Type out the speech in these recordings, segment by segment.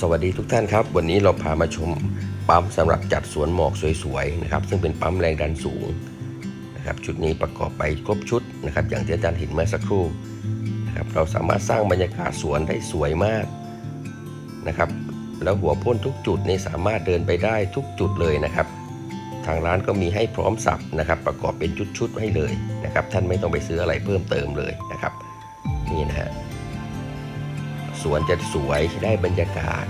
สวัสดีทุกท่านครับ วันนี้เราพามาชมปั๊มสำหรับจัดสวนหมอกสวยๆนะครับ ซึ่งเป็นปั๊มแรงดันสูงนะครับ ชุดนี้ประกอบไปครบชุดนะครับ อย่างที่อาจารย์เห็นเมื่อสักครู่นะครับ เราสามารถสร้างบรรยากาศสวนได้สวยมากนะครับ แล้วหัวพ่นทุกจุดนี่สามารถเดินไปได้ทุกจุดเลยนะครับ ทางร้านก็มีให้พร้อมสับนะครับ ประกอบเป็นชุดๆให้เลยนะครับ ท่านไม่ต้องไปซื้ออะไรเพิ่มเติมเลยนะครับ นี่นะฮะ สวนจะสวยได้บรรยากาศ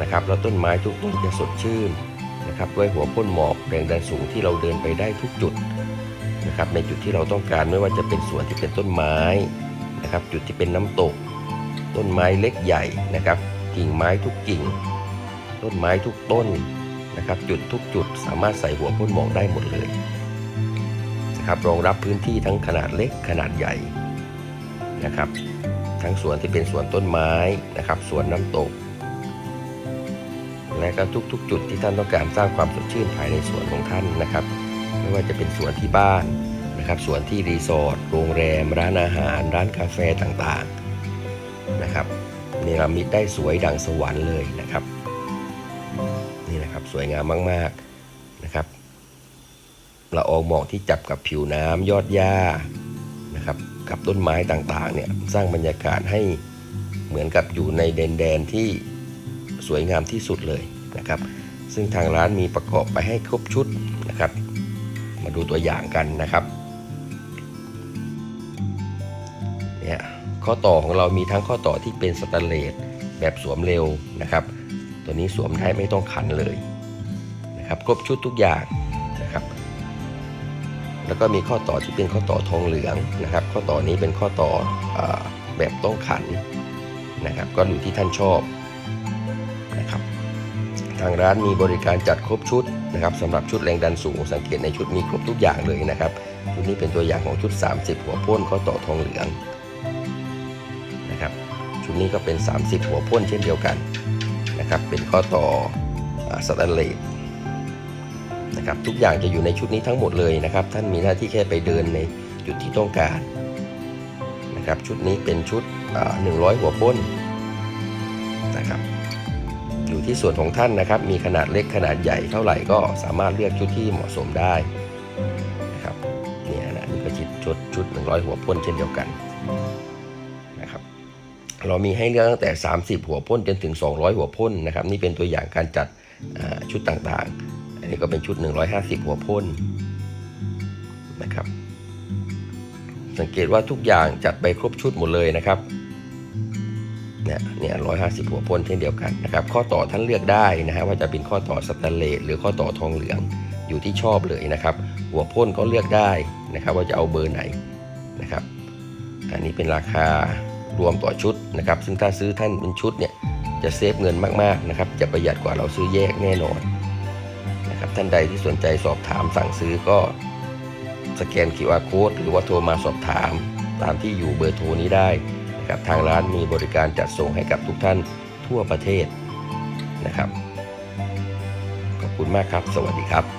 นะครับ แล้วต้นไม้ทุกต้นจะสดชื่นนะครับด้วยหัวพ่นหมอกแรงดันสูงที่เราเดินไปได้ทุกจุดนะครับในจุดที่เราต้องการไม่ว่าจะเป็นสวนที่เป็นต้นไม้นะครับ จุดที่เป็นน้ำตก ต้นไม้เล็กใหญ่นะครับ กิ่งไม้ทุกกิ่ง ต้นไม้ทุกต้นนะครับ จุดทุกจุดสามารถใส่หัวพ่นหมอกได้หมดเลยนะครับรองรับพื้นที่ทั้งขนาดเล็กขนาดใหญ่นะครับ ทั้งสวนที่เป็นสวนต้นไม้นะครับสวนน้ำตก และก็ทุกๆ จุดที่ท่านต้องการสร้างความสดชื่นภายในสวนของท่านนะครับ ไม่ว่าจะเป็นสวนที่บ้านนะครับสวนที่รีสอร์ทโรงแรม ร้านอาหาร ร้านกาแฟต่างๆนะครับเนรมิตได้สวยดังสวรรค์เลยนะครับนี่นะครับสวยงามมากๆนะครับละอองหมอกที่จับกับผิวน้ำยอดหญ้า นะครับกับต้นไม้ต่างๆเนี่ยสร้างบรรยากาศให้เหมือนกับอยู่ในแดนแดนที่สวยงามที่สุดเลยนะครับ ซึ่งทางร้านมีประกอบไปให้ครบชุดนะครับ มาดูตัวอย่างกันนะครับเนี่ยข้อต่อของเรามีทั้งข้อต่อที่เป็นสแตนเลสแบบสวมเร็วนะครับ ตัวนี้สวมได้ไม่ต้องขันเลยนะครับครบชุดทุกอย่าง แล้วก็มีข้อต่อที่เป็นข้อต่อทองเหลืองนะครับ ข้อต่อนี้เป็นข้อต่ออแบบต้องขันนะครับ ก็อยู่ที่ท่านชอบนะครับ ทางร้านมีบริการจัดครบชุดนะครับสำหรับชุดแรงดันสูง สังเกตในชุดมีครบทุกอย่างเลยนะครับชุดนี้เป็นตัวอย่างของชุด 30 หัวพ่นข้อต่อทองเหลืองนะครับ ชุดนี้ก็เป็น 30 หัวพ่นเช่นเดียวกันนะครับ เป็นข้อต่อสแตนเลส นะครับทุกอย่างจะอยู่ในชุดนี้ทั้งหมดเลยนะครับ ท่านมีหน้าที่แค่ไปเดินในจุดที่ต้องการนะครับ ชุดนี้เป็นชุดหนึ่งร้อยหัวพ่นนะครับอยู่ที่ส่วนของท่านนะครับ มีขนาดเล็กขนาดใหญ่เท่าไหร่ก็สามารถเลือกชุดที่เหมาะสมได้นะครับเนี่ยนะนี่ก็ชุดชุดชุด100หัวพ่นเช่นเดียวกันนะครับเรามีให้เลือกตั้งแต่ 30 หัวพ่นจนถึง 200 หัวพ่นนะครับ นี่เป็นตัวอย่างการจัดชุดต่างๆ อันนี้ก็เป็นชุด 150 หัวพ่นนะครับ สังเกตว่าทุกอย่างจัดไปครบชุดหมดเลยนะครับเนี่ยเนี่ย150หัวพ่นเช่นเดียวกันนะครับ ข้อต่อท่านเลือกได้นะฮะว่าจะเป็นข้อต่อสแตนเลสหรือข้อต่อทองเหลืองอยู่ที่ชอบเลยนะครับ หัวพ่นก็เลือกได้นะครับ ว่าจะเอาเบอร์ไหนนะครับ อันนี้เป็นราคารวมต่อชุดนะครับ ซึ่งถ้าซื้อท่านเป็นชุดเนี่ยจะเซฟเงินมากๆนะครับ จะประหยัดกว่าเราซื้อแยกแน่นอน นะครับท่านใดที่สนใจสอบถามสั่งซื้อก็สแกน QR Code หรือว่าโทรมาสอบถาม ตามที่อยู่เบอร์โทรนี้ได้นะครับทางร้านมีบริการจัดส่งให้กับทุกท่านทั่วประเทศนะครับ ขอบคุณมากครับ สวัสดีครับ